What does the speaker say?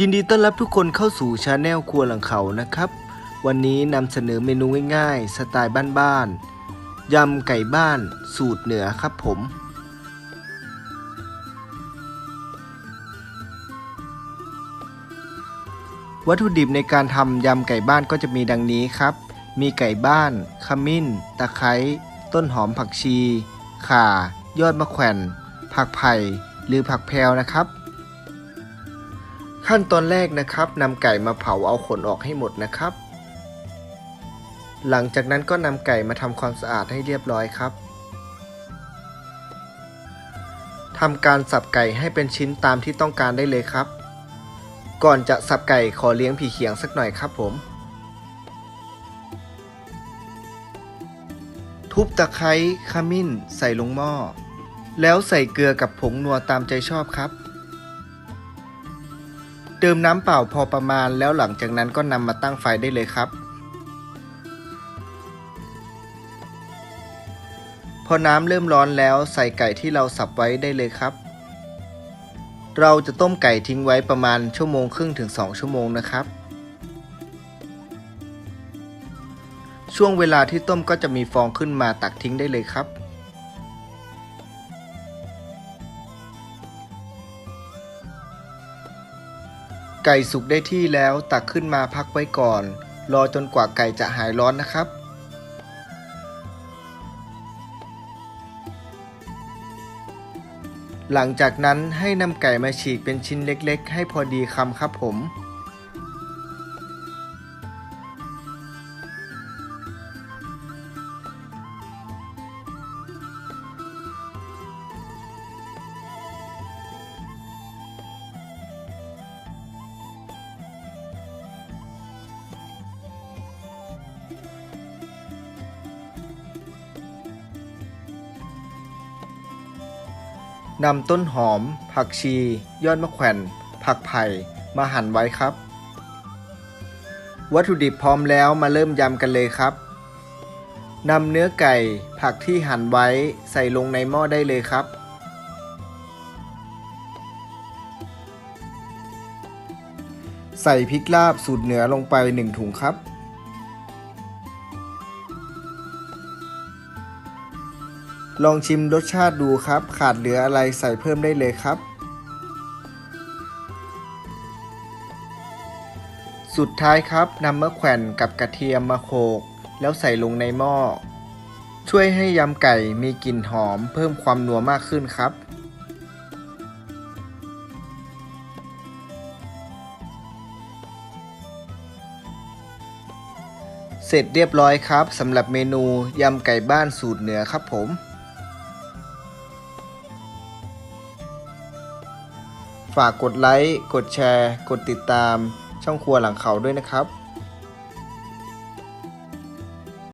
ยินดีต้อนรับทุกคนเข้าสู่ชาแนลครัวหลังเขานะครับ วันนี้นำเสนอเมนูง่ายๆ สไตล์บ้านๆยำไก่บ้านสูตรเหนือครับผม วัตถุดิบในการทำยำไก่บ้านก็จะมีดังนี้ครับ มีไก่บ้าน ขมิ้น ตะไคร้ ต้นหอมผักชี ข่า ยอดมะแขวน ผักไผ่หรือผักแพรวนะครับ ขั้นตอนแรกนะครับนำไก่มาเผาเอาขนออกให้หมดนะครับ หลังจากนั้นก็นำไก่มาทำความสะอาดให้เรียบร้อยครับทำการสับไก่ให้เป็นชิ้นตามที่ต้องการได้เลยครับ ก่อนจะสับไก่ขอเลี้ยงผีเขียงสักหน่อยครับผม ทุบตะไคร้ขมิ้นใส่ลงหม้อ แล้วใส่เกลือกับผงนัวตามใจชอบครับ เติมน้ำเปล่าพอประมาณแล้วหลังจากนั้นก็นำมาตั้งไฟได้เลยครับ พอน้ำเริ่มร้อนแล้วใส่ไก่ที่เราสับไว้ได้เลยครับ เราจะต้มไก่ทิ้งไว้ประมาณชั่วโมงครึ่งถึง 2 ชั่วโมงนะครับ ช่วงเวลาที่ต้มก็จะมีฟองขึ้นมาตักทิ้งได้เลยครับ ไก่สุกได้ที่แล้วตักขึ้นมาพักไว้ก่อน รอจนกว่าไก่จะหายร้อนนะครับ หลังจากนั้นให้นำไก่มาฉีกเป็นชิ้นเล็กๆ ให้พอดีคำครับผม นำต้นหอม ผักชี ยอดมะแขวน ผักไผ่ มาหั่นไว้ครับ วัตถุดิบพร้อมแล้วมาเริ่มยำกันเลยครับนำเนื้อไก่ผักที่หั่นไว้ใส่ลงในหม้อได้เลยครับ ใส่พริกลาบสูตรเหนือลงไป 1 ถุงครับ ลองชิมรสชาติดูครับ ขาดเหลืออะไรใส่เพิ่มได้เลยครับ สุดท้ายครับนำมะแขวนกับกระเทียมมาโขลกแล้วใส่ลงในหม้อ ช่วยให้ยำไก่มีกลิ่นหอมเพิ่มความนัวมากขึ้นครับ เสร็จเรียบร้อยครับสำหรับเมนูยำไก่บ้านสูตรเหนือครับผม ฝากกดไลค์ กดแชร์ กดติดตามช่องครัวหลังเขาด้วยนะครับ